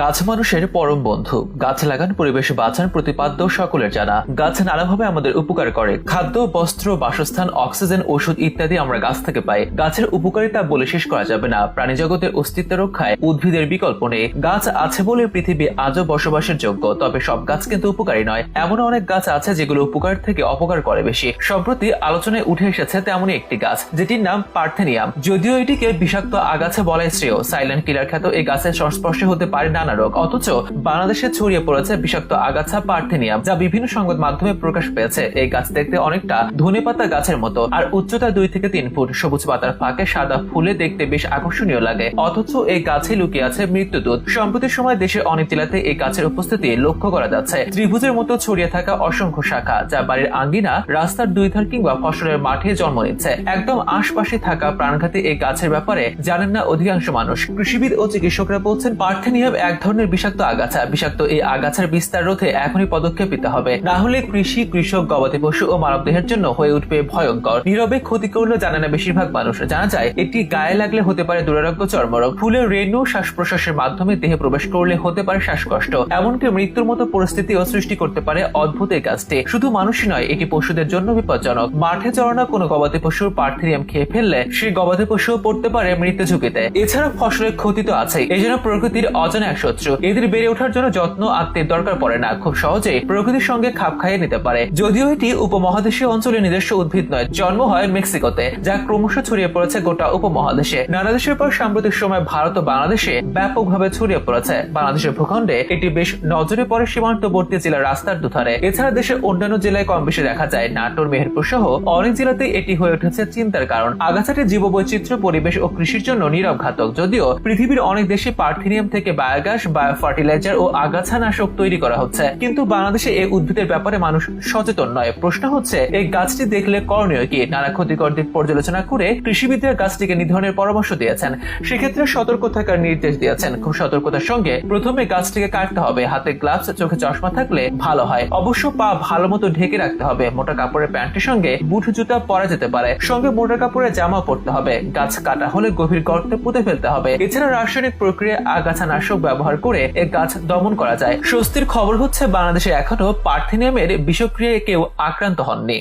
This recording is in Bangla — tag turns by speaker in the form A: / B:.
A: গাছ মানুষের পরম বন্ধু। গাছ লাগান, পরিবেশ বাঁচান, প্রতিপাদ্য সকলের জানা। গাছ নানাভাবে আমাদের উপকার করে। খাদ্য, বস্ত্র, বাসস্থান, অক্সিজেন, ওষুধ ইত্যাদি আমরা গাছ থেকে পাই। গাছের উপকারিতা বলে শেষ করা যাবে না। প্রাণী জগতের অস্তিত্ব রক্ষায় উদ্ভিদের বিকল্প নেই। গাছ আছে বলে পৃথিবী আজও বসবাসের যোগ্য, তবে সব গাছ কিন্তু উপকারী নয়। এমন অনেক গাছ আছে যেগুলো উপকার থেকে অপকার করে বেশি। সম্প্রতি আলোচনায় উঠে এসেছে তেমনই একটি গাছ, যেটির নাম পার্থেনিয়াম। যদিও এটিকে বিষাক্ত আগাছা বলাই শ্রেয়। সাইলেন্ট কিলার খ্যাত এই গাছের সংস্পর্শে হতে পারে নানা রোগ অথচ বাংলাদেশে ছড়িয়ে পড়েছে বিষাক্ত আগাছা পার্থেনিয়াম, যা বিভিন্ন সংবাদ মাধ্যমে প্রকাশ পেয়েছে। এই গাছ দেখতে অনেকটা ধনেপাতা গাছের মতো, আর উচ্চতা দুই থেকে তিন ফুট। সবুজ পাতার ফাঁকে সাদা ফুলে দেখতে বেশ আকর্ষণীয় লাগে। অথচ এই গাছে লুকিয়ে আছে মৃত্যুদূত। সম্প্রতি সময় দেশের অনেক জেলাতে এই গাছের উপস্থিতি লক্ষ্য করা যাচ্ছে। ত্রিভুজের মতো ছড়িয়ে থাকা অসংখ্য শাখা, যা বাড়ির আঙ্গিনা, রাস্তার দুই ধার কিংবা ফসলের মাঠে জন্ম নিচ্ছে। একদম আশপাশে থাকা প্রাণঘাতী এই গাছের ব্যাপারে জানেন না অধিকাংশ মানুষ। কৃষিবিদ ও চিকিৎসকরা বলছেন, পার্থেনিয়াম এক ধরনের বিষাক্ত আগাছা। বিষাক্ত এই আগাছার বিস্তার রোধে এখনই পদক্ষেপ নিতে হবে। না হলে কৃষি, কৃষক, গবাদি পশু ও মানবদেহের জন্য হয়ে উঠবে ভয়ঙ্কর। নীরবে ক্ষতি করলেও জানে না বেশিরভাগ মানুষ। জানা যায়, এটি গায়ে লাগলে হতে পারে দুরারোগ্য চর্মরোগ। ফুলের রেণু শ্বাস প্রশ্বাসের মাধ্যমে দেহে প্রবেশ করলে হতে পারে শ্বাসকষ্ট। এমনকি মৃত্যুর মতো পরিস্থিতিও সৃষ্টি করতে পারে অদ্ভুত এই গাছটি শুধু মানুষই নয়, এটি পশুদের জন্য বিপজ্জনক। মাঠে চড়ানো কোনো গবাদি পশুর পার্থেনিয়াম খেয়ে ফেললে সেই গবাদি পশুও পড়তে পারে মৃত্যু ঝুঁকিতে এছাড়া ফসলের ক্ষতি তো আছেই। এই জন্য প্রকৃতির অজানা এক শত্রু। এদের বেড়ে ওঠার জন্য যত্ন, আত্মের দরকার পড়ে না। খুব সহজেই প্রকৃতির সঙ্গে খাপ খাইয়ে নিতে পারে। যদিও এটি উপমহাদেশীয় অঞ্চলে নিজস্ব উদ্ভিদ নয়, জন্ম হয় মেক্সিকোতে, যা ক্রমশ ছড়িয়ে পড়েছে গোটা উপমহাদেশে। নানা দেশের পর সাম্প্রতিক সময় ভারত ও বাংলাদেশে ব্যাপকভাবে ছড়িয়ে পড়েছে। বাংলাদেশের ভূখণ্ডে এটি বেশ নজরে পড়ে সীমান্তবর্তী জেলার রাস্তার দুধারে। এছাড়া দেশের অন্যান্য জেলায় কম বেশি দেখা যায়। নাটোর, মেহেরপুর সহ অনেক জেলাতে এটি হয়ে উঠেছে চিন্তার কারণ। আগাছাটি জীববৈচিত্র্য, পরিবেশ ও কৃষির জন্য নীরব ঘাতক যদিও পৃথিবীর অনেক দেশে পার্থেনিয়াম থেকে বায়োগ্যাস বায়ো ফার্টিলাইজার ও আগাছা নাশক তৈরি করা হচ্ছে। কিন্তু বাংলাদেশে এই উদ্ভিদের ব্যাপারে মানুষ সচেতন নয়। প্রশ্ন হচ্ছে, এই গাছটি দেখলে করণীয় কি? নানা ক্ষতিকর দিক পর্যালোচনা করে কৃষিবিদরা গাছটিকে নিধনের পরামর্শ দিয়েছেন। সেক্ষেত্রে সতর্ক থাকার নির্দেশ দিয়েছেন। খুব সতর্কতার সঙ্গে প্রথমে গাছটিকে কাটতে হবে। হাতে গ্লাভস, চোখে চশমা থাকলে ভালো হয়। অবশ্য পা ভালো মতো ঢেকে রাখতে হবে। মোটা কাপড়ের প্যান্টের সঙ্গে বুট জুতা পরা যেতে পারে। সঙ্গে মোটা কাপড়ের জামা পরতে হবে। গাছ কাটা হলে গভীর গর্তে পুঁতে ফেলতে হবে। এছাড়া রাসায়নিক প্রক্রিয়া আগাছা নাশক ব্যবহার করে এ গাছ দমন করা যায়। স্বস্তির খবর হচ্ছে, বাংলাদেশে এখনও পার্থেনিয়ামের বিষক্রিয়ায় কেউ আক্রান্ত হননি।